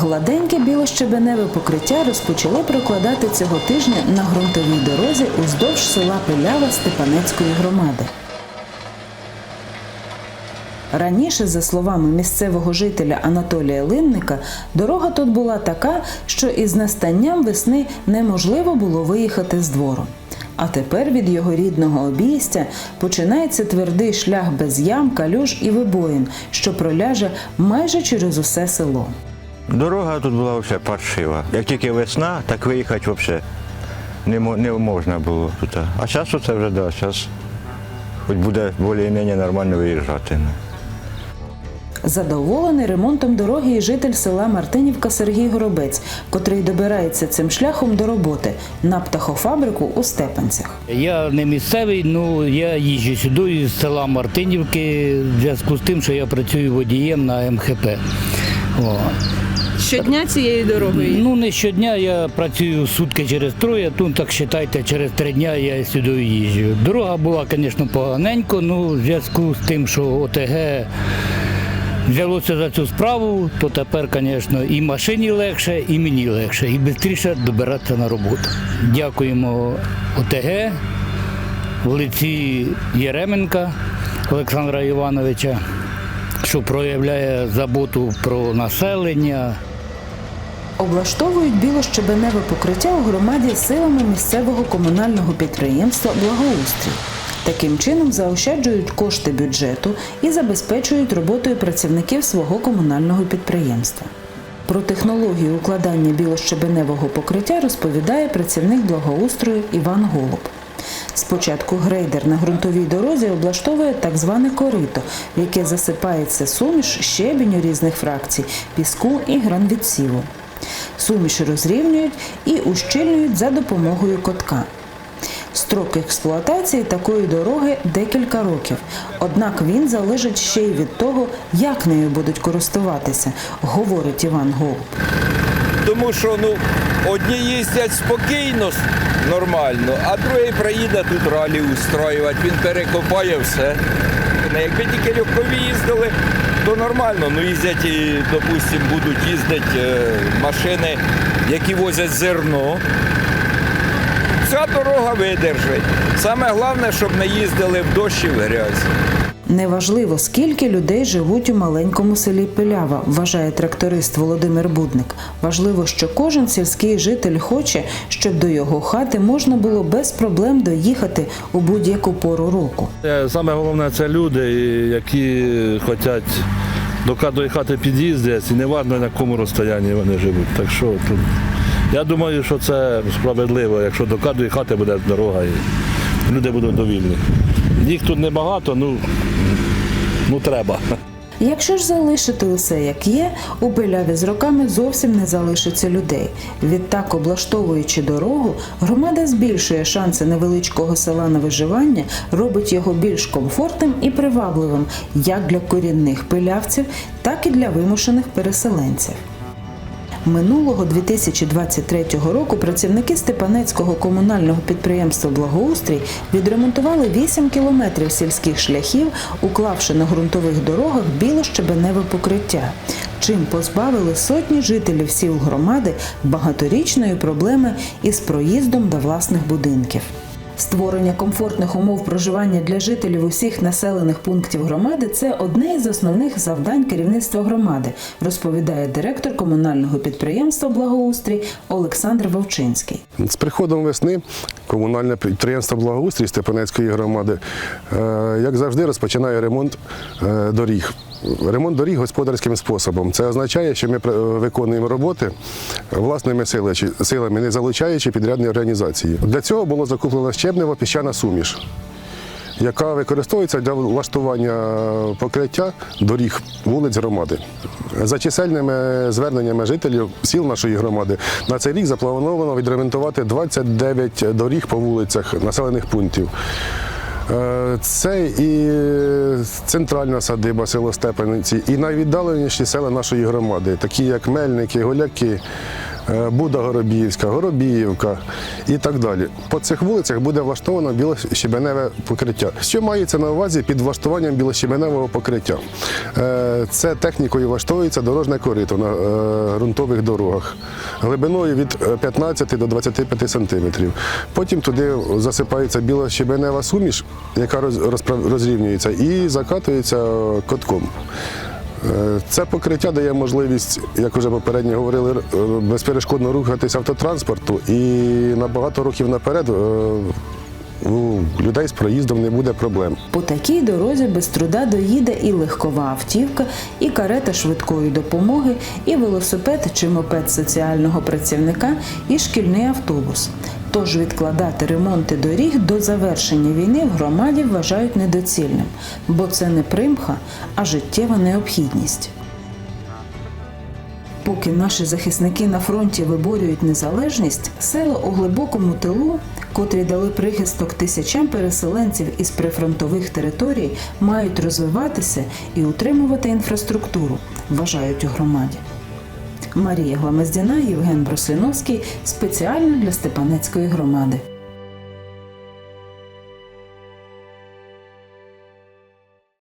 Гладеньке білощебеневе покриття розпочали прокладати цього тижня на ґрунтовій дорозі уздовж села Пилява Степанецької громади. Раніше, за словами місцевого жителя Анатолія Линника, дорога тут була така, що із настанням весни неможливо було виїхати з двору. А тепер від його рідного обійстя починається твердий шлях без ям, калюж і вибоїн, що проляже майже через усе село. Дорога тут була взагалі паршива. Як тільки весна, так виїхати взагалі не, не можна було тут. А зараз це вже да, зараз хоч буде більш-менш нормально виїжджати. Задоволений ремонтом дороги і житель села Мартинівка Сергій Горобець, котрий добирається цим шляхом до роботи на птахофабрику у Степанцях. Я не місцевий, ну я їжджу сюди із села Мартинівки в зв'язку з тим, що я працюю водієм на МХП. О. Щодня цією дорогою. Ну не щодня я працюю сутки через троє, тут так вважайте, через три дня я сюди їжджу. Дорога була, звісно, поганенько, ну в зв'язку з тим, що ОТГ взялося за цю справу, то тепер, звісно, і машині легше, і мені легше, і швидше добиратися на роботу. Дякуємо ОТГ в лиці Єременка Олександра Івановича, що проявляє заботу про населення. Облаштовують білощебеневе покриття у громаді силами місцевого комунального підприємства Благоустрій. Таким чином заощаджують кошти бюджету і забезпечують роботою працівників свого комунального підприємства. Про технологію укладання білощебеневого покриття розповідає працівник благоустрою Іван Голуб. Спочатку грейдер на ґрунтовій дорозі облаштовує так зване корито, в яке засипається суміш, щебінь різних фракцій, піску і гранвідсіву. Суміш розрівнюють і ущільнюють за допомогою котка. Строк експлуатації такої дороги декілька років, однак він залежить ще й від того, як нею будуть користуватися, говорить Іван Голуб. Тому що ну, одні їздять спокійно, нормально, а другий приїде тут ралі устроювати, він перекопає все. Ну, Якби тільки легкові їздили, то нормально. Ну їздять і, допустимо, будуть їздити е, машини, які возять зерно. Ця дорога видержить. Саме головне, щоб не їздили в дощ і в грязь. Неважливо, скільки людей живуть у маленькому селі Пилява, вважає тракторист Володимир Будник. Важливо, що кожен сільський житель хоче, щоб до його хати можна було без проблем доїхати у будь-яку пору року. Е, Саме головне це люди, які хочуть до кожної хати під'їздити, і не важливо, на якому розстоянні вони живуть. Так що тут, я думаю, що це справедливо, якщо до кожної хати буде дорога і люди будуть довільні. Їх тут небагато, ну, ну треба. Якщо ж залишити усе як є, у Пиляві з роками зовсім не залишиться людей. Відтак, облаштовуючи дорогу, громада збільшує шанси невеличкого села на виживання, робить його більш комфортним і привабливим як для корінних пилявців, так і для вимушених переселенців. Минулого 2023 року працівники Степанецького комунального підприємства Благоустрій відремонтували 8 кілометрів сільських шляхів, уклавши на ґрунтових дорогах білощебеневе покриття, чим позбавили сотні жителів сіл громади багаторічної проблеми із проїздом до власних будинків. Створення комфортних умов проживання для жителів усіх населених пунктів громади це одне із основних завдань керівництва громади, розповідає директор комунального підприємства Благоустрій Олександр Вовчинський. З приходом весни комунальне підприємство благоустрій Степанецької громади, е, як завжди, розпочинає ремонт е, доріг. Ремонт доріг господарським способом. Це означає, що ми виконуємо роботи власними силами, не залучаючи підрядні організації. Для цього було закуплено щебнево піщана суміш яка використовується для влаштування покриття доріг вулиць громади. За чисельними зверненнями жителів сіл нашої громади на цей рік заплановано відремонтувати 29 доріг по вулицях населених пунктів. Е, Це і центральна садиба село Степаниці, і найвіддаленіші села нашої громади, такі як Мельники, Голяки, Буда Горобіївська, Горобіївка і так далі. По цих вулицях буде влаштовано білощебеневе покриття. Що мається на увазі під влаштуванням білощебеневого покриття? Е, Це технікою влаштовується дорожне корито на е, ґрунтових дорогах глибиною від е, 15 до 25 сантиметрів. Потім туди засипається білощебенева суміш, яка роз- розрівнюється, і закатується е, котком. Е, Це покриття дає можливість, як вже попередньо говорили, е, безперешкодно рухатися автотранспорту і на багато років наперед е, у людей з проїздом не буде проблем. По такій дорозі без труда доїде і легкова автівка, і карета швидкої допомоги, і велосипед чи мопед соціального працівника, і шкільний автобус. Тож відкладати ремонти доріг до завершення війни в громаді вважають недоцільним, бо це не примха, а життєва необхідність. Поки наші захисники на фронті виборюють незалежність, села у глибокому тилу, котрі дали прихисток тисячам переселенців із прифронтових територій, мають розвиватися і утримувати інфраструктуру, вважають у громаді. Марія Гламездяна, Євген Бросліновський спеціально для Степанецької громади.